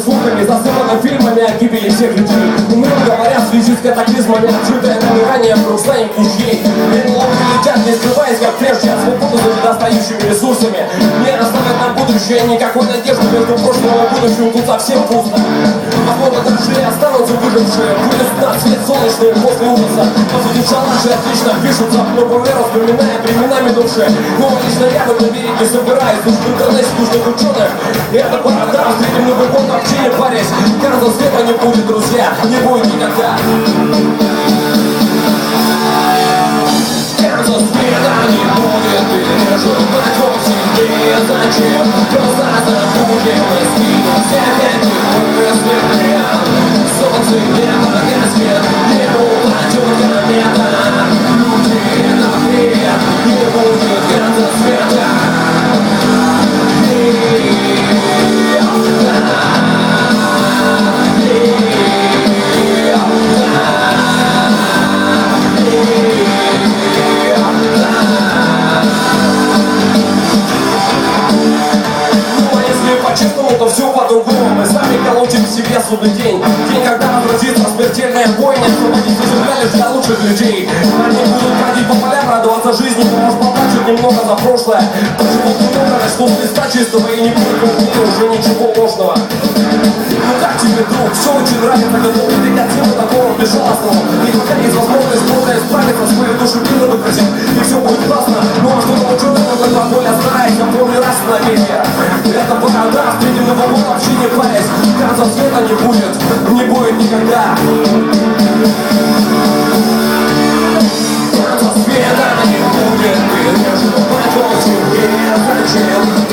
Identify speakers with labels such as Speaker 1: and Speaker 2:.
Speaker 1: звуками Засыпаны фильмами о гибели всех людей. Умрем, говорят, в связи с катаклизмами Отчитое намирание бросаем мужей Переломки летят, не скрываясь, как прежде От свободы за недостающими ресурсами Будущее никакой надежды Между прошлым и будущим тут совсем пусто. Возможно, даже и останутся выжившие. Будет на свет солнечный после ужаса. По сути, шалаши отлично пишутся Но примеру, вспоминая времена минувшие Но лично этом верить не собираюсь Уж в интернете нужных ученых И это парадокс, встретим Новый год вообще не парясь Каждого света не будет, друзья, не будет никогда по-другому. Мы сами колотим себе судный день. День, когда разразится смертельная бойня Освободите земля лишь для лучших людей. Они будут ходить по полям, радоваться жизни Может поплачут немного за прошлое. Поживут немного, начнут листа чистого И не будет в мире уже ничего ложного. Ну как тебе, друг, все очень нравится Готов ты всего такого безжалостного И пока есть возможность не парясь, конца света не будет, не будет никогда. Конца света не будет, ты не живешь, тебе зачем?